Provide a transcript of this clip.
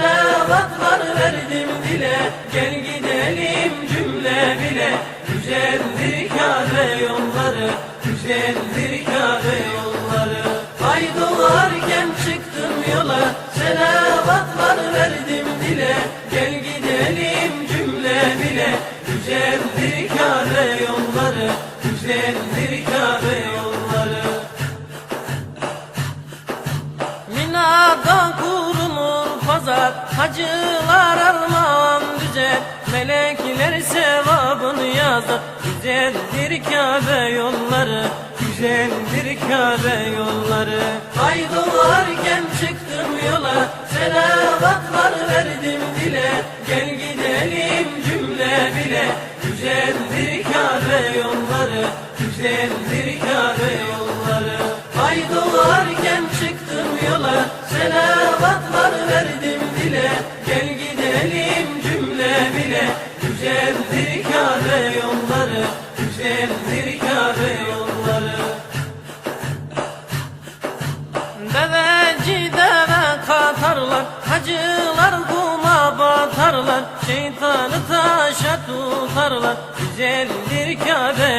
Sana katlar verdim dile. Gel gidelim cümle bile. Güzeldir Kabe yolları Güzeldir Kabe yolları. Ay doğarken çıktım yola Sana katlar verdim dile. Gel gidelim cümle bile. Güzeldir Kabe pazar Hacılar armağan düzer Melekler sevabını yazar Güzeldir Kabe yolları Güzeldir Kabe yolları. Ay doğarken çıktım yola Selavatlar verdim dile. Gel gidelim cümle bile Güzeldir Kabe yolları Güzeldir Kabe yolları. Ay doğarken gidelim cümle bile Güzeldir Kabe yolları Güzeldir Kabe yolları. Deveci deve katarlar Hacılar kuma batarlar Şeytanı taşa tutarlar Güzeldir Kabe